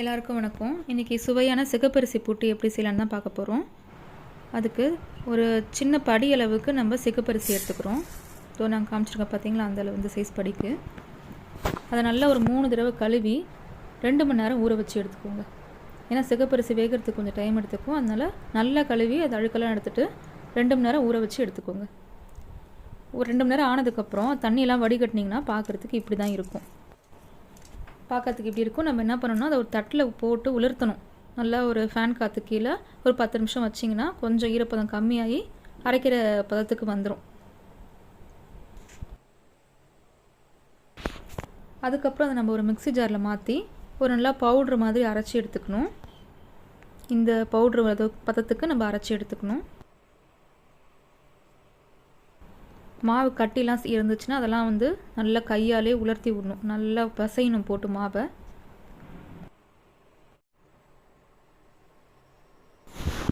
எல்லாருக்கும் வணக்கம். இன்றைக்கி சுவையான சிகப்பரிசி புட்டு எப்படி செய்யலான்னு தான் பார்க்க போகிறோம் அதுக்கு ஒரு சின்ன படி அளவுக்கு நம்ம சிகப்பரிசி எடுத்துக்கிறோம். இதோ நாங்கள் காமிச்சிருக்கோம் பார்த்தீங்களா அந்த அளவு இந்த சைஸ் படிக்கு. அதை நல்லா ஒரு மூணு தடவை கழுவி ரெண்டு மணி நேரம் ஊற வச்சு எடுத்துக்கோங்க. ஏன்னா சிகப்பரிசி வேகிறதுக்கு கொஞ்சம் டைம் எடுத்துக்கும். அதனால் நல்லா கழுவி அது அழுக்கெல்லாம் எடுத்துகிட்டு ரெண்டு மணி நேரம் ஊற வச்சு எடுத்துக்கோங்க. ஒரு ரெண்டு மணி நேரம் ஆனதுக்கப்புறம் தண்ணியெல்லாம் வடிகட்டினீங்கன்னா பார்க்குறதுக்கு இப்படி தான் இருக்கும். பார்க்கறதுக்கு இப்படி இருக்கும்? நம்ம என்ன பண்ணணும்னா அதை ஒரு தட்டில் போட்டு உலர்த்தணும். நல்லா ஒரு ஃபேன் காற்று கீழே ஒரு பத்து நிமிஷம் வச்சிங்கன்னா கொஞ்சம் ஈரப்பதம் கம்மியாகி அரைக்கிற பதத்துக்கு வந்துடும் அதுக்கப்புறம் அதை நம்ம ஒரு மிக்ஸி ஜாரில் மாற்றி ஒரு நல்லா பவுட்ரு மாதிரி அரைச்சி எடுத்துக்கணும். இந்த பவுட்ரு பதத்துக்கு நம்ம அரைச்சி எடுத்துக்கணும். மாவு கட்டிலாம் இருந்துச்சுன்னா அதெல்லாம் வந்து நல்லா கையாலே உலர்த்தி விடணும். நல்லா பசையணும் போட்டு மாவை.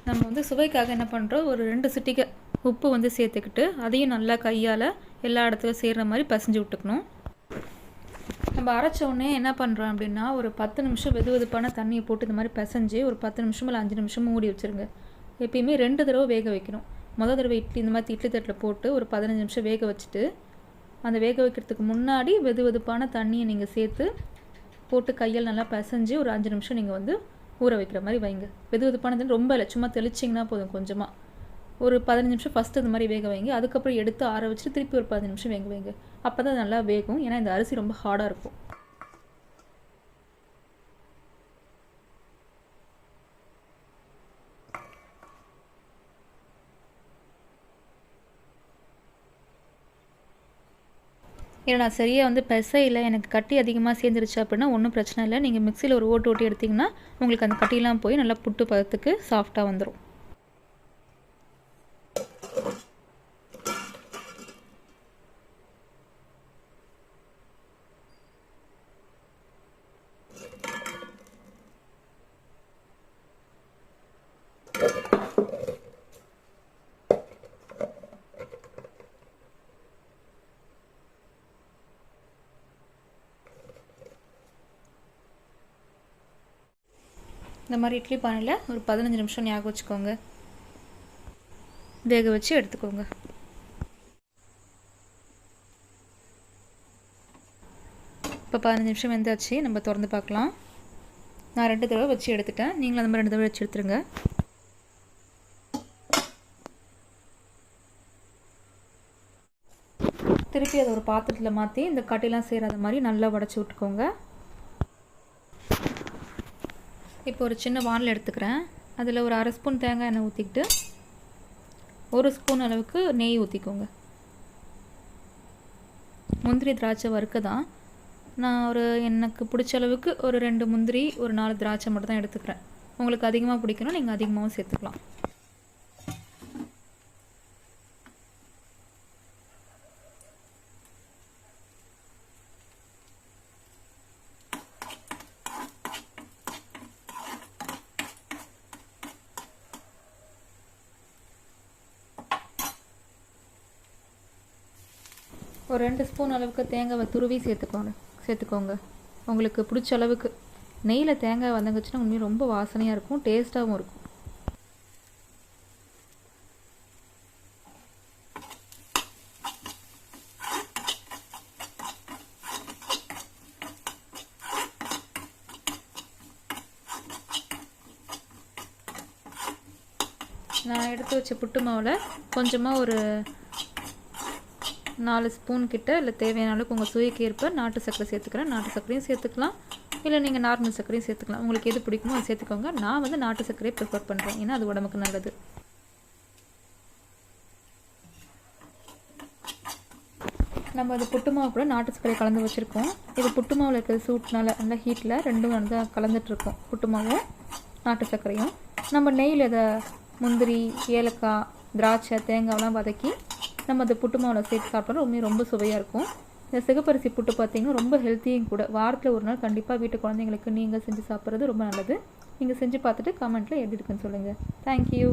நம்ம வந்து சுவைக்காக என்ன பண்ணுறோம் ஒரு ரெண்டு சிட்டிகை உப்பு வந்து சேர்த்துக்கிட்டு அதையும் நல்லா கையால் எல்லா இடத்துலையும் சேர்கிற மாதிரி பசைஞ்சு விட்டுக்கணும். நம்ம அரைச்ச உடனே என்ன பண்ணுறோம் அப்படின்னா ஒரு பத்து நிமிஷம் வெது வெதுப்பான தண்ணியை போட்டு இந்த மாதிரி பிசைஞ்சு ஒரு பத்து நிமிஷம் இல்லை அஞ்சு நிமிஷம் மூடி வச்சுருங்க. எப்பயுமே ரெண்டு தடவை வேக வைக்கணும். மொதல் தடவை இட்லி இந்த மாதிரி இட்லி தட்டில் போட்டு ஒரு பதினஞ்சு நிமிஷம் வேக வச்சுட்டு அந்த வேக வைக்கிறதுக்கு முன்னாடி வெது வெதுப்பான தண்ணியை நீங்கள் சேர்த்து போட்டு கையால் நல்லா பிசைஞ்சு ஒரு அஞ்சு நிமிஷம் நீங்கள் வந்து ஊற வைக்கிற மாதிரி வைங்க. வெது வெதுப்பான தண்ணி ரொம்ப இல்லை. சும்மா தெளிச்சிங்கன்னா போதும் கொஞ்சமாக ஒரு பதினஞ்சு நிமிஷம் ஃபஸ்ட்டு இந்த மாதிரி வேக வைங்க. அதுக்கப்புறம் எடுத்து ஆற வச்சுட்டு திருப்பி ஒரு பதினஞ்சு நிமிஷம் வேக வைங்க. அப்போ தான் நல்லா வேகும். ஏன்னா இந்த அரிசி ரொம்ப ஹார்டாக இருக்கும். ஏன்னா நான் சரியாக வந்து பெசையில் எனக்கு கட்டி அதிகமாக சேர்ந்துருச்சு அப்படின்னா ஒன்றும் பிரச்சனை இல்லை. நீங்கள் மிக்சியில் ஒரு ஓட்டு ஓட்டி எடுத்திங்கன்னா உங்களுக்கு அந்த கட்டிலாம் போய் நல்லா புட்டு பதத்துக்கு சாஃப்டாக வந்துடும் இந்த மாதிரி இட்லி பானையில் ஒரு பதினஞ்சு நிமிஷம் ஞாபகம் வச்சுக்கோங்க. வேக வச்சு எடுத்துக்கோங்க. இப்போ பதினஞ்சு நிமிஷம் வெந்தாச்சு. நம்ம திறந்து பார்க்கலாம். நான் ரெண்டு தடவை வச்சு எடுத்துட்டேன். நீங்களும் அந்த மாதிரி ரெண்டு தடவை வச்சு எடுத்துருங்க. திருப்பி அதை ஒரு பாத்திரத்தில் மாற்றி இந்த கட்டிலாம் சேராத மாதிரி நல்லா உடச்சி விட்டுக்கோங்க. இப்போ ஒரு சின்ன வானில் எடுத்துக்கிறேன். அதில் ஒரு அரை ஸ்பூன் தேங்காய் எண்ணெய் ஊற்றிக்கிட்டு ஒரு ஸ்பூன் அளவுக்கு நெய் ஊற்றிக்கோங்க முந்திரி திராட்சை வறுக்க தான். நான் ஒரு எனக்கு பிடிச்ச அளவுக்கு ஒரு ரெண்டு முந்திரி ஒரு நாலு திராட்சை மட்டும் தான் எடுத்துக்கிறேன். உங்களுக்கு அதிகமாக பிடிக்கணும் நீங்கள் அதிகமாகவும் சேர்த்துக்கலாம். ஒரு ரெண்டு ஸ்பூன் அளவுக்கு தேங்காவை துருவி சேர்த்துக்கோங்க. சேர்த்துக்கோங்க. உங்களுக்கு பிடிச்ச அளவுக்கு. நெய்யில் தேங்காய் வதங்குச்சுன்னா உண்மையாக ரொம்ப வாசனையாக இருக்கும் டேஸ்ட்டாகவும் இருக்கும். நான் எடுத்து வச்ச புட்டு மாவில் கொஞ்சமாக ஒரு நாலு ஸ்பூன் கிட்ட இல்லை தேவையான அளவுக்கு உங்கள் சுவைக்கு ஏற்ப நாட்டு சர்க்கரை சேர்த்துக்கிறேன். நாட்டு சர்க்கரையும் சேர்த்துக்கலாம். இல்லை நீங்கள் நார்மல் சர்க்கரையும் சேர்த்துக்கலாம். உங்களுக்கு எது பிடிக்குமோ அதை சேர்த்துக்கோங்க. நான் வந்து நாட்டு சர்க்கரையை ப்ரிஃபர் பண்ணுறேன் ஏன்னா அது உடம்புக்கு நல்லது. நம்ம அது புட்டு மாவு கூட நாட்டு சர்க்கரை கலந்து வச்சுருக்கோம். இது புட்டு மாவில் இருக்கிற சூட்னால நல்லா ஹீட்டில் ரெண்டும் வந்து கலந்துட்டுருக்கோம் புட்டு மாவும் நாட்டு சர்க்கரையும். நம்ம நெய்யில் இதை முந்திரி ஏலக்காய் திராட்சை தேங்காய்லாம் வதக்கி நம்ம அந்த புட்டு மாவில் சேர்த்து சாப்பிட்டோம் ரொம்ப ரொம்ப சுவையாக இருக்கும். இந்த சிகப்பரிசி புட்டு பார்த்தீங்கன்னா ரொம்ப ஹெல்த்தியும் கூட. வாரத்தில் ஒரு நாள் கண்டிப்பாக வீட்டு குழந்தைங்களுக்கு நீங்கள் செஞ்சு சாப்பிட்றது ரொம்ப நல்லது. நீங்கள் செஞ்சு பார்த்துட்டு கமெண்ட்டில் எப்படி இருக்குன்னு சொல்லுங்கள் தேங்க்யூ